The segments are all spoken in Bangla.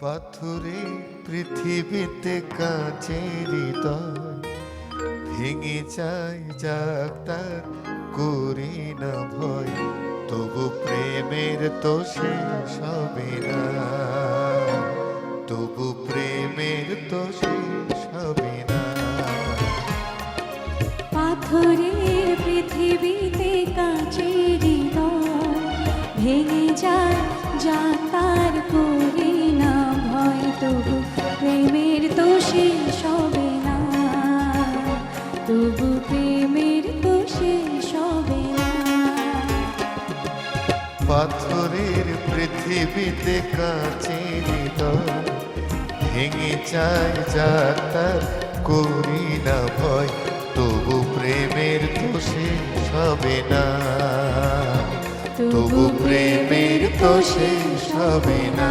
পাথরে পৃথিবীতে কাঁচের ভেঙে যায়, যাক করি না ভয়। তবু প্রেমের তো শেষ হবে না। তবু প্রেমের তো শেষ হবে না। পাথরের পৃথিবীতে কাচের ভেঙে যায় যা পাথরের পৃথিবীতে কাছে ভেঙে চায় যাক তার করি না ভয় তবু প্রেমের তো শেষ হবে না। তবু প্রেমের তো শেষ হবে না।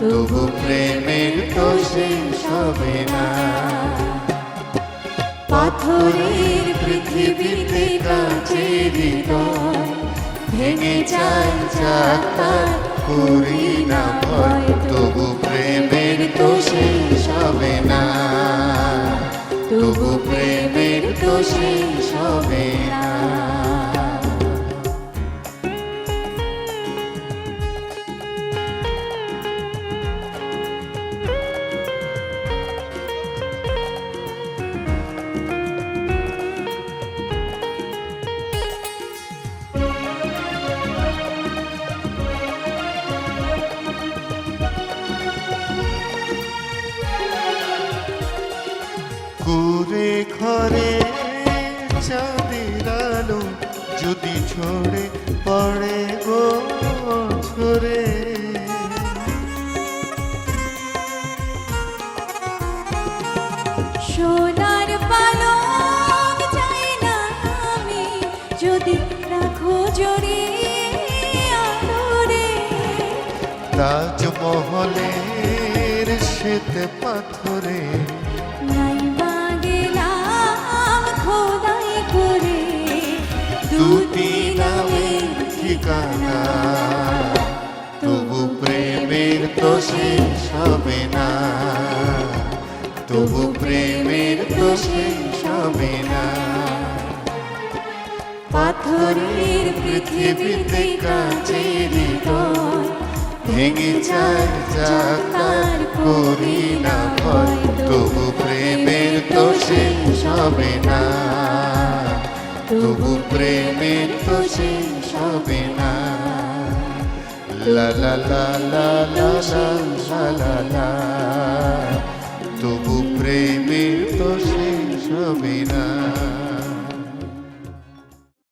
তবু প্রেমের তো শেষ হবে না। পাথরের পৃথিবীতে কাছের ভেঙে যায় যাক তার করি না ভয়। তবু প্রেমের তো শেষ হবে না। তবু প্রেমের তো শেষ হবে না। কুরে ঘরে চাঁদের আলো যদি ছড়ে পড়ে গো ছড়ে সোনার পালক চাই না আমি যদি রাখো জড়িয়ে আলোরে। তাজমহলের শ্বেত পাথরে নাই ঠিকানা। তবু প্রেমের তো শেষ হবে না। তবু প্রেমের তো শেষ হবে না। পাথরের পৃথিবীতে হৃদয় ভেঙে যাক তার করি না ভয়। তবু প্রেমের তো শেষ হবে না। তবু প্রেমে তো শেষ হবে না। লা লা লা লা লা লা লা লা।